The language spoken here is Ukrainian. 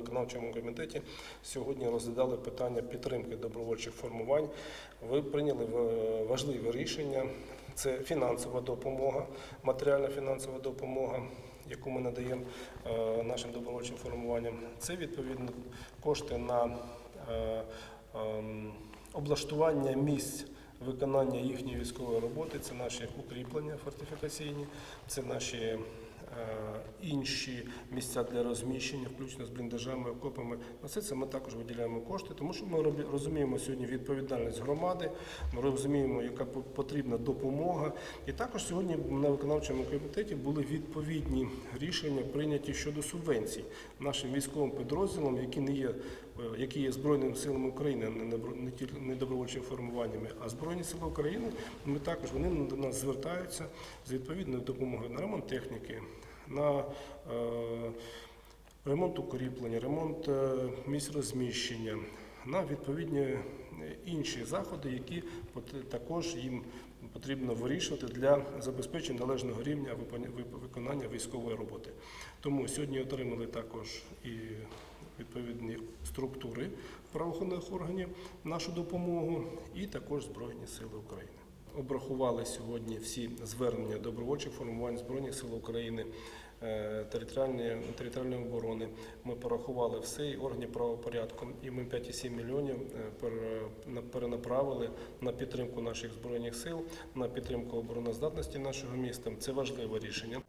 виконавчому комітеті сьогодні розглядали питання підтримки добровольчих формувань. Ви прийняли е, важливе рішення. Це фінансова допомога, матеріальна фінансова допомога, яку ми надаємо е, нашим добровольчим формуванням. Це відповідно кошти на е, ем, облаштування місць виконання їхньої військової роботи, це наші укріплення фортифікаційні, це наші інші місця для розміщення, включно з бліндажами, окопами. На все це ми також виділяємо кошти, тому що ми розуміємо сьогодні відповідальність громади, ми розуміємо, яка по- потрібна допомога. І також сьогодні на виконавчому комітеті були відповідні рішення прийняті щодо субвенцій нашим військовим підрозділам, які не є е, які є Збройними силами України, не тільки не добровольчими формуваннями, а Збройні сили України. Ми також вони до нас звертаються з відповідною допомогою на ремонт техніки, на е, ремонт укріплення, ремонт е, місць розміщення, на відповідні е, інші заходи, які також їм потрібно вирішувати для забезпечення належного рівня виконання військової роботи. Тому сьогодні отримали також і відповідні структури правоохоронних органів нашу допомогу, і також Збройні Сили України. Обрахували сьогодні всі звернення добровольчих формувань Збройних сил України, е, територіальної, територіальної оборони. Ми порахували все і органів правопорядку, і ми 5,7 мільйонів е, на- перенаправили на підтримку наших збройних сил, на підтримку обороноздатності нашого міста. Це важливе рішення.